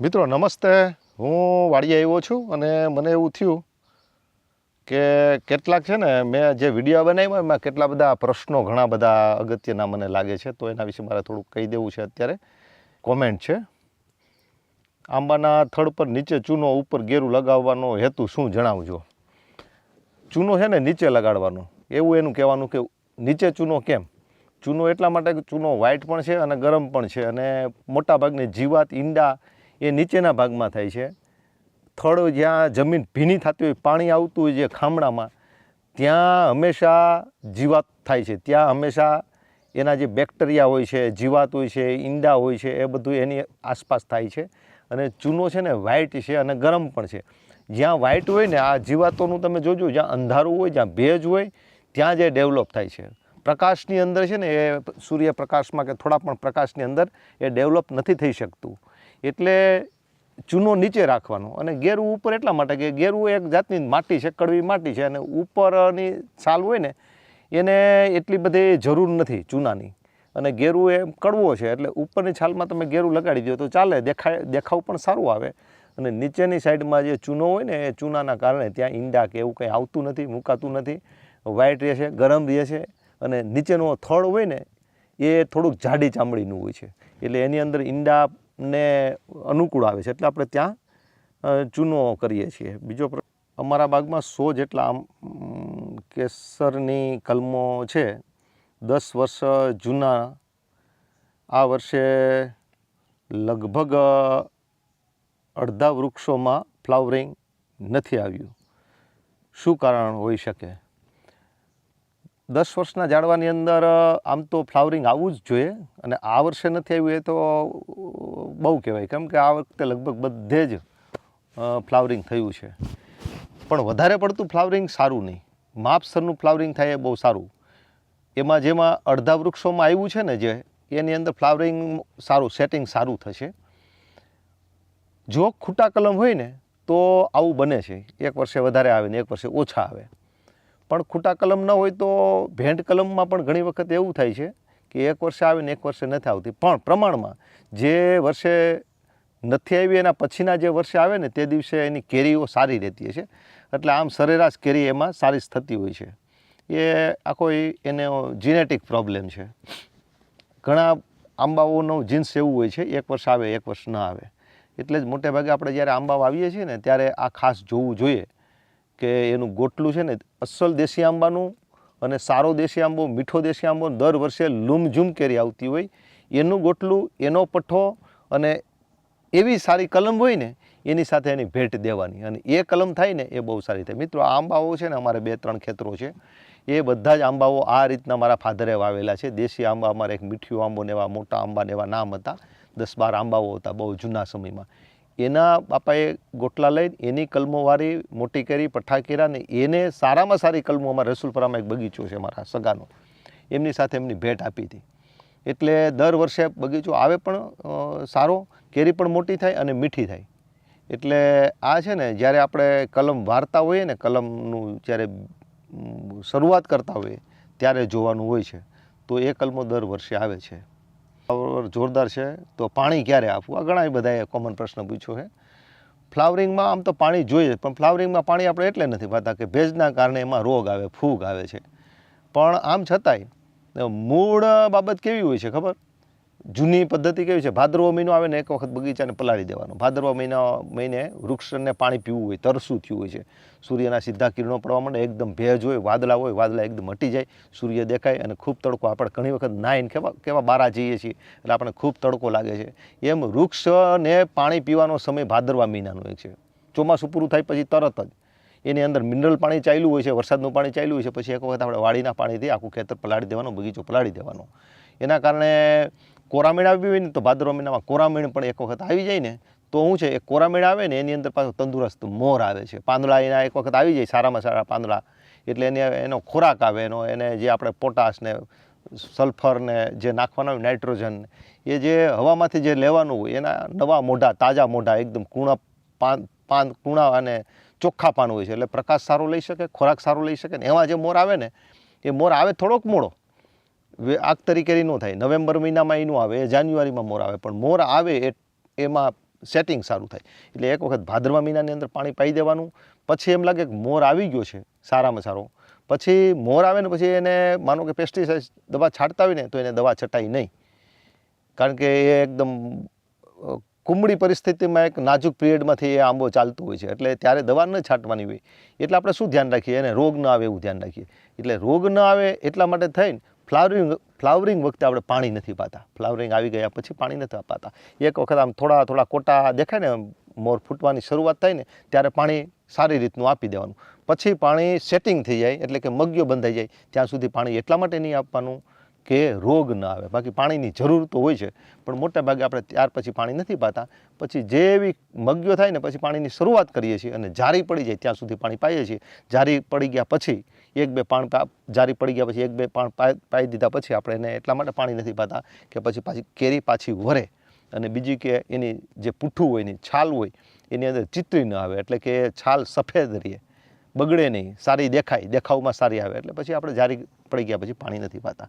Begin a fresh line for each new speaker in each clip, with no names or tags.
મિત્રો, નમસ્તે. હું વાડીએ આવ્યો છું અને મને એવું થયું કે કેટલાક છે ને, મેં જે વીડિયો બનાવ્યો, એમાં કેટલા બધા પ્રશ્નો, ઘણા બધા અગત્યના મને લાગે છે, તો એના વિશે મારે થોડુંક કહી દેવું છે અત્યારે. કોમેન્ટ છે. આંબાના થડ પર નીચે ચૂનો ઉપર ગેરું લગાવવાનો હેતુ શું જણાવજો. ચૂનો છે ને નીચે લગાડવાનો. એવું એનું કહેવાનું કે નીચે ચૂનો કેમ? ચૂનો એટલા માટે ચૂનો વ્હાઇટ પણ છે અને ગરમ પણ છે અને મોટાભાગની જીવાત ઈંડા એ નીચેના ભાગમાં થાય છે. થડ જ્યાં જમીન ભીની થતી હોય, પાણી આવતું હોય જે ખામડામાં ત્યાં હંમેશા જીવાત થાય છે. ત્યાં હંમેશા એના જે બેક્ટેરિયા હોય છે, જીવાત હોય છે, ઈંડા હોય છે, એ બધું એની આસપાસ થાય છે. અને ચૂનો છે ને વ્હાઇટ છે અને ગરમ પણ છે. જ્યાં વ્હાઇટ હોય ને, આ જીવાતોનું તમે જોજો, જ્યાં અંધારું હોય, જ્યાં ભેજ હોય, ત્યાં જે ડેવલપ થાય છે. પ્રકાશની અંદર છે ને, એ સૂર્યપ્રકાશમાં કે થોડા પણ પ્રકાશની અંદર એ ડેવલપ નથી થઈ શકતું. એટલે ચૂનો નીચે રાખવાનો અને ગેરું ઉપર એટલા માટે કે ગેરું એક જાતની માટી છે, કડવી માટી છે અને ઉપરની છાલ હોય ને, એને એટલી બધી જરૂર નથી ચૂનાની. અને ગેરું એ કડવો છે એટલે ઉપરની છાલમાં તમે ગેરું લગાડી દો તો ચાલે, દેખાય, દેખાવ પણ સારું આવે. અને નીચેની સાઈડમાં જે ચૂનો હોય ને, એ ચૂનાના કારણે ત્યાં ઈંડા કે એવું કંઈ આવતું નથી, મુકાતું નથી. વ્હાઈટ રહે છે ગરમ રહે છે અને નીચેનો થળ હોય ને, એ થોડુંક જાડી ચામડીનું હોય છે. એટલે એની અંદર ઈંડાને અનુકૂળ આવે છે. એટલે આપણે ત્યાં ચૂનો કરીએ છીએ. બીજો અમારા બાગમાં સો જેટલા કેસરની કલમો છે. દસ વર્ષ જૂના. આ વર્ષે લગભગ અડધા વૃક્ષોમાં ફ્લાવરિંગ નથી આવ્યું. શું કારણ હોઈ શકે? દસ વર્ષના ઝાડવાની અંદર આમ તો ફ્લાવરિંગ આવવું જ જોઈએ અને આ વર્ષે નથી આવ્યું એ તો બહુ કહેવાય. કેમ કે આ વખતે લગભગ બધે જ ફ્લાવરિંગ થયું છે. પણ વધારે પડતું ફ્લાવરિંગ સારું નહીં. માપસરનું ફ્લાવરિંગ થાય એ બહુ સારું. એમાં જેમાં અડધા વૃક્ષોમાં આવ્યું છે ને જે, એની અંદર ફ્લાવરિંગ સારું, સેટિંગ સારું થશે. જો ખૂટા કલમ હોય ને, તો આવું બને છે. એક વર્ષે વધારે આવે ને એક વર્ષે ઓછા આવે. પણ ખૂટા કલમ ન હોય તો ભેંટ કલમમાં પણ ઘણી વખત એવું થાય છે કે એક વર્ષે આવે ને એક વર્ષે નથી આવતી. પણ પ્રમાણમાં જે વર્ષે નથી આવી એના પછીના જે વર્ષે આવે ને તે દિવસે એની કેરીઓ સારી રહેતી છે એટલે આમ સરેરાશ કેરી એમાં સારી જ થતી હોય છે. એ આખો એનો જીનેટિક પ્રોબ્લેમ છે. ઘણા આંબાઓનો જીન્સ એવું હોય છે, એક વર્ષ આવે, એક વર્ષ ન આવે. એટલે જ મોટે ભાગે આપણે જ્યારે આંબા વાવીએ છીએ ને ત્યારે આ ખાસ જોવું જોઈએ. કે એનું ગોટલું છે ને, અસલ દેશી આંબાનું અને સારો દેશી આંબો, મીઠો દેશી આંબો દર વર્ષે લૂમઝૂમ કેરી આવતી હોય. એનું ગોટલું, એનો પઠ્ઠો અને એવી સારી કલમ હોય ને, એની સાથે એની ભેટ દેવાની. અને એ કલમ થાય ને, એ બહુ સારી થાય. મિત્રો આંબાઓ છે ને, અમારે બે ત્રણ ખેતરો છે. એ બધા જ આંબાઓ આ રીતના મારા ફાધરે વાવેલા છે. દેશી આંબા, અમારે એક મીઠિયો આંબો ને એવા મોટા આંબા ને એવા નામ હતા. દસ બાર આંબાઓ હતા બહુ જૂના સમયમાં. એના બાપાએ ગોટલા લઈને એની કલમોવાળી મોટી કરી પઠ્ઠા કર્યા ને એને સારામાં સારી કલમો અમારા રસુલપરામાં એક બગીચો છે મારા સગાનો. એમની સાથે એમની ભેટ આપી હતી. એટલે દર વર્ષે બગીચો આવે પણ સારો, કેરી પણ મોટી થાય અને મીઠી થાય. એટલે આ છે ને, જ્યારે આપણે કલમ વારતા હોઈએ ને, કલમનું જ્યારે શરૂઆત કરતા હોઈએ, ત્યારે જોવાનું હોય છે. તો એ કલમો દર વર્ષે આવે છે. જોરદાર છે. તો પાણી ક્યારે આપવું? આ ઘણા બધાએ કોમન પ્રશ્ન પૂછ્યો છે. ફ્લાવરિંગમાં આમ તો પાણી જોઈએ, પણ ફ્લાવરિંગમાં પાણી આપણે એટલે નથી પાતા કે ભેજના કારણે એમાં રોગ આવે, ફૂગ આવે છે. પણ આમ છતાંય, મૂળ બાબત કેવી હોય છે ખબર? જૂની પદ્ધતિ કેવી છે? ભાદરવો મહિનો આવે ને એક વખત બગીચાને પલાળી દેવાનો. ભાદરવા મહિના, મહિને વૃક્ષને પાણી પીવું હોય તરસું થયું હોય છે. સૂર્યના સીધા કિરણો પડવા માંડે એકદમ ભેજ હોય, વાદળા હોય, વાદળા એકદમ હટી જાય, સૂર્ય દેખાય અને ખૂબ તડકો આપણે ઘણી વખત નાહીને કેવા કેવા બારા જઈએ છીએ, એટલે આપણને ખૂબ તડકો લાગે છે. એમ વૃક્ષને પાણી પીવાનો સમય ભાદરવા મહિનાનો એક છે. ચોમાસું પૂરું થાય પછી તરત જ એની અંદર મિનરલ પાણી ચાલ્યું હોય છે, વરસાદનું પાણી ચાલ્યું હોય છે, પછી એક વખત આપણે વાડીના પાણીથી આખું ખેતર પલાળી દેવાનો, બગીચો પલાળી દેવાનો. એના કારણે કોરામીણ આવી હોય ને તો ભાદરવા મહિનામાં કોરામીણ પણ એક વખત આવી જાય ને, તો શું છે એ કોરામીણ આવે ને, એની અંદર પાછું તંદુરસ્ત મોર આવે છે. પાંદડા એના એક વખત આવી જાય, સારામાં સારા પાંદડા. એટલે એને, એનો ખોરાક આવે, એનો, એને જે આપણે પોટાશ ને સલ્ફર જે નાખવાના હોય, નાઇટ્રોજન, એ જે હવામાંથી જે લેવાનું હોય, એના નવા મોઢા, તાજા મોઢા, એકદમ કૂણા પાન પાન, કૂણા અને ચોખ્ખા પાન હોય છે. એટલે પ્રકાશ સારો લઈ શકે, ખોરાક સારો લઈ શકે ને એમાં જે મોર આવે ને, એ મોર આવે થોડોક મોડો. આગ તરીકે ન થાય. નવેમ્બર મહિનામાં એનું આવે, જાન્યુઆરીમાં મોર આવે, પણ મોર આવે એ એમાં સેટિંગ સારું થાય. એટલે એક વખત ભાદરવા મહિનાની અંદર પાણી પાઈ દેવાનું, પછી એમ લાગે કે મોર આવી ગયો છે, સારામાં સારો. પછી મોર આવે ને પછી એને માનો કે પેસ્ટિસાઇડ દવા છાંટતા હોય ને, તો એને દવા છટાય નહીં. કારણ કે એ એકદમ કુમળી પરિસ્થિતિમાં એક નાજુક પિરિયડમાંથી એ આંબો ચાલતો હોય છે. એટલે ત્યારે દવા ન છાંટવાની હોય. એટલે આપણે શું ધ્યાન રાખીએ? એને રોગ ન આવે એવું ધ્યાન રાખીએ. એટલે રોગ ન આવે એટલા માટે થઈને ફ્લાવરિંગ ફ્લાવરિંગ વખતે આપણે પાણી નથી પાતા. ફ્લાવરિંગ આવી ગયા પછી પાણી નથી પાતા. એક વખત આમ થોડા થોડા કોટા દેખાય ને, મોર ફૂટવાની શરૂઆત થાય ને, ત્યારે પાણી સારી રીતનું આપી દેવાનું. પછી પાણી સેટિંગ થઈ જાય, એટલે કે મગ્યો બંધાઈ જાય. ત્યાં સુધી પાણી એટલા માટે નહીં આપવાનું કે રોગ ન આવે. બાકી પાણીની જરૂર તો હોય છે, પણ મોટા ભાગે આપણે ત્યાર પછી પાણી નથી પાતા. પછી જેવી મગ્યો થાય ને, પછી પાણીની શરૂઆત કરીએ છીએ અને જારી પડી જાય ત્યાં સુધી પાણી પાઈએ છીએ. જારી પડી ગયા પછી એક બે પાણ જારી પડી ગયા પછી એક બે પાણ પાઈ દીધા પછી આપણે એને એટલા માટે પાણી નથી પાતા કે પછી પાછી કેરી પાછી વરે. અને બીજી કે એની જે પૂઠું હોય, એની છાલ હોય, એની અંદર ચિત્રી ન આવે એટલે કે છાલ સફેદ રહે. બગડે નહીં, સારી દેખાય, દેખાવમાં સારી આવે એટલે પછી આપણે જારી પડી ગયા પછી પાણી નથી પાતા.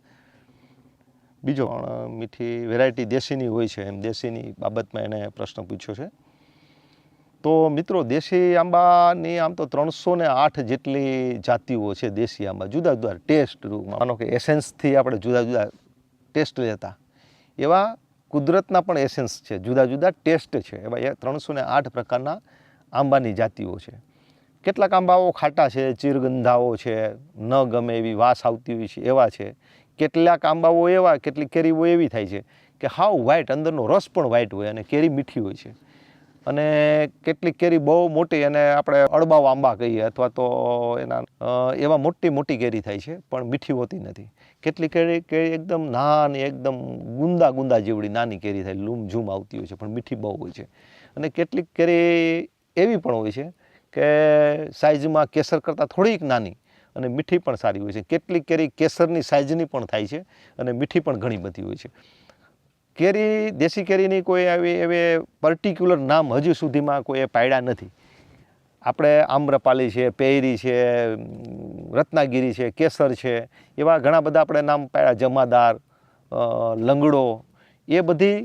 બીજો મીઠી વેરાયટી દેશીની હોય છે એમ. દેશીની બાબતમાં એને પ્રશ્ન પૂછ્યો છે. તો મિત્રો, દેશી આંબાની આમ તો ત્રણસો ને આઠ જેટલી જાતિઓ છે દેશી આંબા. જુદા જુદા ટેસ્ટ માનો કે એસેન્સથી આપણે જુદા જુદા ટેસ્ટ લેતા. એવા કુદરતના પણ એસેન્સ છે. જુદા જુદા ટેસ્ટ છે. એવા એ ત્રણસો ને આઠ પ્રકારના આંબાની જાતિઓ છે. કેટલાક આંબાઓ ખાટા છે, ચીરગંધાઓ છે, ન ગમે એવી વાસ આવતી હોય છે, એવા છે. કેટલાક આંબાઓ એવા કેટલીક કેરીઓ એવી થાય છે કે હાવ વ્હાઇટ અંદરનો રસ પણ વ્હાઇટ હોય અને કેરી મીઠી હોય છે. અને કેટલીક કેરી બહુ મોટી અને આપણે અડબાવ આંબા કહીએ અથવા તો એના એવા મોટી મોટી કેરી થાય છે, પણ મીઠી હોતી નથી. કેટલી કેરી કેરી એકદમ નાની, એકદમ ગુંદા ગુંદા જેવડી નાની કેરી થાય, લૂમ ઝૂમ આવતી હોય છે, પણ મીઠી બહુ હોય છે. અને કેટલીક કેરી એવી પણ હોય છે કે સાઇઝમાં કેસર કરતાં થોડીક નાની અને મીઠી પણ સારી હોય છે. કેટલીક કેરી કેસરની સાઇઝની પણ થાય છે અને મીઠી પણ ઘણી બધી હોય છે. કેરી, દેશી કેરીની કોઈ આવી એવી પર્ટિક્યુલર નામ હજુ સુધીમાં કોઈએ પાડ્યા નથી. આપણે આમ્રપાલી છે પેરી છે, રત્નાગીરી છે, કેસર છે, એવા ઘણા બધા આપણે નામ પાડ્યા, જમાદાર લંગડો, એ બધી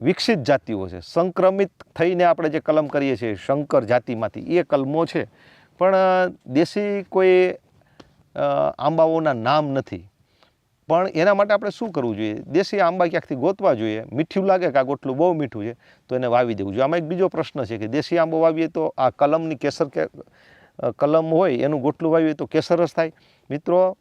વિકસિત જાતિઓ છે. સંક્રમિત થઈને આપણે જે કલમ કરીએ છીએ, શંકર જાતિમાંથી, એ કલમો છે. પણ દેશી કોઈ આંબાઓના નામ નથી. પણ એના માટે આપણે શું કરવું જોઈએ? દેશી આંબા ક્યાંકથી ગોતવા જોઈએ? મીઠું લાગે કે આ ગોટલું બહુ મીઠું છે, તો એને વાવી દેવું જોઈએ. આમાં એક બીજો પ્રશ્ન છે કે દેશી આંબો વાવીએ તો આ કલમની કેસર કે કલમ હોય, એનું ગોટલું વાવીએ તો કેસર જ થાય. મિત્રો,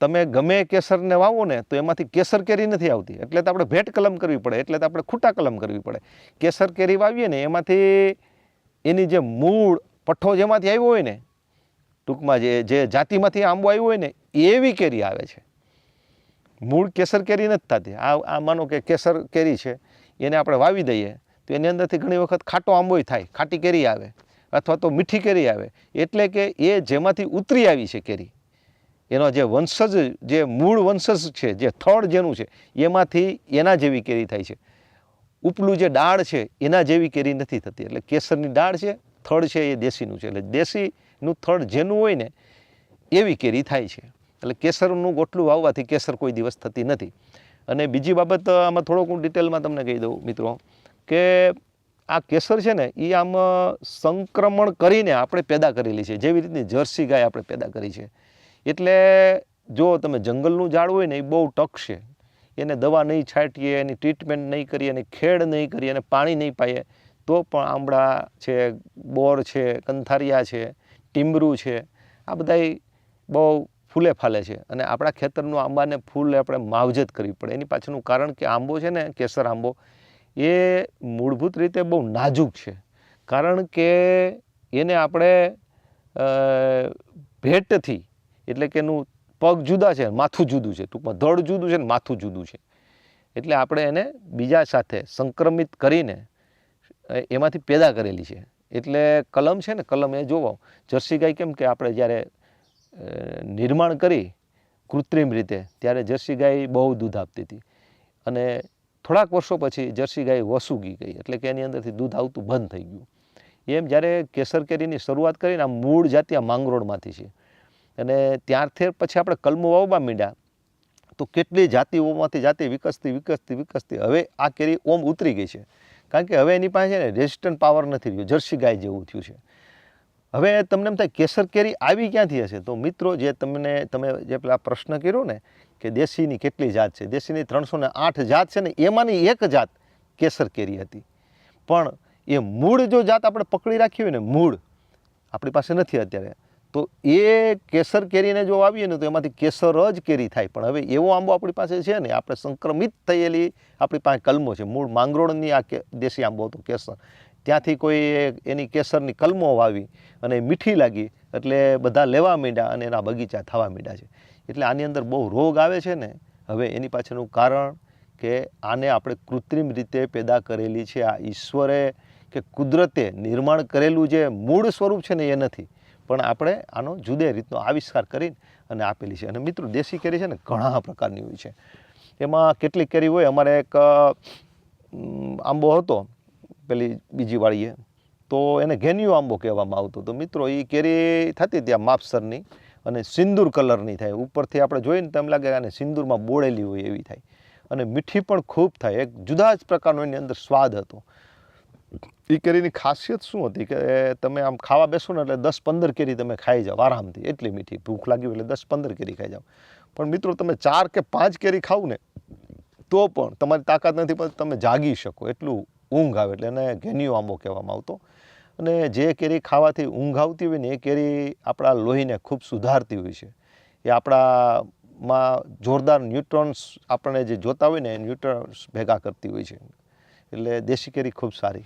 તમે ગમે કેસરને વાવો ને, તો એમાંથી કેસર કેરી નથી આવતી. એટલે તો આપણે ભેટ કલમ કરવી પડે, એટલે તો આપણે ખૂટા કલમ કરવી પડે. કેસર કેરી વાવીએ ને, એમાંથી એની જે મૂળ પઠ્ઠો જેમાંથી આવ્યો હોય ને, ટૂંકમાં જે જે જાતિમાંથી આંબો આવ્યો હોય ને, એવી કેરી આવે છે. મૂળ કેસર કેરી નથી થતી. આ આ માનો કે કેસર કેરી છે, એને આપણે વાવી દઈએ, તો એની અંદરથી ઘણી વખત ખાટો આંબોય થાય, ખાટી કેરી આવે, અથવા તો મીઠી કેરી આવે. એટલે કે એ જેમાંથી ઉતરી આવી છે કેરી. એનો જે વંશજ, જે મૂળ વંશજ છે, જે થળ જેનું છે, એમાંથી એના જેવી કેરી થાય છે. ઉપલું જે ડાળ છે, એના જેવી કેરી નથી થતી. એટલે કેસરની ડાળ છે થળ છે એ દેશીનું છે. એટલે દેશીનું થળ જેનું હોય ને, એવી કેરી થાય છે. એટલે કેસરનું ગોટલું વાવવાથી કેસર કોઈ દિવસ થતી નથી. અને બીજી બાબત આમાં થોડોક હું ડિટેલમાં તમને કહી દઉં, મિત્રો, કે આ કેસર છે ને એ આમ સંક્રમણ કરીને આપણે પેદા કરેલી છે. જેવી રીતની જર્સી ગાય આપણે પેદા કરી છે. એટલે જો તમે જંગલનું ઝાડ હોય ને એ બહુ ટકશે. એને દવા નહીં છાંટીએ, એની ટ્રીટમેન્ટ નહીં કરીએ, એની ખેડ નહીં કરીએ અને પાણી નહીં પાઈએ, તો પણ આંબળા છે, બોર છે, કંથારિયા છે, ટીમરું છે, આ બધાય બહુ ફૂલે ફાલે છે. અને આપણા ખેતરનું આંબાને ફૂલ આપણે માવજત કરવી પડે. એની પાછળનું કારણ કે આંબો છે ને, કેસર આંબો, એ મૂળભૂત રીતે બહુ નાજુક છે. કારણ કે એને આપણે ભેટથી, એટલે કે એનું પગ જુદા છે, માથું જુદું છે. ટૂંકમાં ધડ જુદું છે ને માથું જુદું છે. એટલે આપણે એને બીજા સાથે સંક્રમિત કરીને એમાંથી પેદા કરેલી છે. એટલે કલમ છે ને, કલમ એ જોવો. જર્સી ગાય કેમ કે આપણે જ્યારે નિર્માણ કરી કૃત્રિમ રીતે. ત્યારે જર્સી ગાય બહુ દૂધ આપતી હતી. અને થોડાક વર્ષો પછી જર્સી ગાય વસુગી ગઈ એટલે કે એની અંદરથી દૂધ આવતું બંધ થઈ ગયું. એમ જ્યારે કેસર કેરીની શરૂઆત કરીને આ મૂળ જાતિ આ માંગરોળમાંથી છે. અને ત્યારથી પછી આપણે કલમો વાવવા માંડ્યા. તો કેટલી જાતિઓમાંથી જાતિ વિકસતી વિકસતી વિકસતી હવે આ કેરી ઓમ ઉતરી ગઈ છે. કારણ કે હવે એની પાસે ને રેઝિસ્ટન્ટ પાવર નથી રહ્યો. જર્સી ગાય જેવું થયું છે. હવે તમને એમ થાય કેસર કેરી આવી ક્યાંથી હશે? તો મિત્રો જે તમને, તમે જે પેલા પ્રશ્ન કર્યો ને કે દેશીની કેટલી જાત છે? દેશીની ત્રણસો ને આઠ જાત છે ને એમાંની એક જાત કેસર કેરી હતી. પણ એ મૂળ જો જાત આપણે પકડી રાખી હોય ને, મૂળ આપણી પાસે નથી અત્યારે, તો એ કેસર કેરીને જો આવીએ ને, તો એમાંથી કેસર જ કેરી થાય. પણ હવે એવો આંબો આપણી પાસે છે ને, આપણે સંક્રમિત થયેલી આપણી પાસે કલમો છે. મૂળ માંગરોળની આ દેશી આંબો હતો, કેસર. ત્યાંથી કોઈ એની કેસરની કલમો વાવી અને મીઠી લાગી એટલે બધા લેવા માંડ્યા અને એના બગીચા થવા માંડ્યા છે. એટલે આની અંદર બહુ રોગ આવે છે ને, હવે એની પાછળનું કારણ કે આને આપણે કૃત્રિમ રીતે પેદા કરેલી છે. આ ઈશ્વરે કે કુદરતે નિર્માણ કરેલું જે મૂળ સ્વરૂપ છે ને એ નથી. પણ આપણે આનો જુદે રીતનો આવિષ્કાર કરીને અને આપેલી છે. અને મિત્રો, દેશી કેરી છે ને ઘણા પ્રકારની હોય છે. એમાં કેટલીક કેરી હોય, અમારે એક આંબો હતો. પેલી બીજી વાળીએ. તો એને ઘેન્યુ આંબો કહેવામાં આવતો તો મિત્રો એ કેરી થતી ત્યાં માપસરની અને સિંદૂર કલરની થાય. ઉપરથી આપણે જોઈએ ને તેમ લાગે આને સિંદૂરમાં બોળેલી હોય એવી થાય. અને મીઠી પણ ખૂબ થાય. એક જુદા જ પ્રકારનો એની અંદર સ્વાદ હતો. એ કેરીની ખાસિયત શું હતી કે તમે આમ ખાવા બેસો ને એટલે દસ પંદર કેરી તમે ખાઈ જાઓ આરામથી. એટલી મીઠી. ભૂખ લાગી એટલે દસ પંદર કેરી ખાઈ જાઓ. પણ મિત્રો, તમે ચાર કે પાંચ કેરી ખાવ ને, તો પણ તમારી તાકાત નથી, પણ તમે જાગી શકો. એટલું ઊંઘ આવે એટલે એને ઘેનિયો આંબો કહેવામાં આવતો. અને જે કેરી ખાવાથી ઊંઘ આવતી હોય ને એ કેરી આપણા લોહીને ખૂબ સુધારતી હોય છે. એ આપણામાં જોરદાર ન્યુટ્રોન્સ આપણને જે જોતા હોય ને એ ન્યુટ્રોન્સ ભેગા કરતી હોય છે. એટલે દેશી કેરી ખૂબ સારી.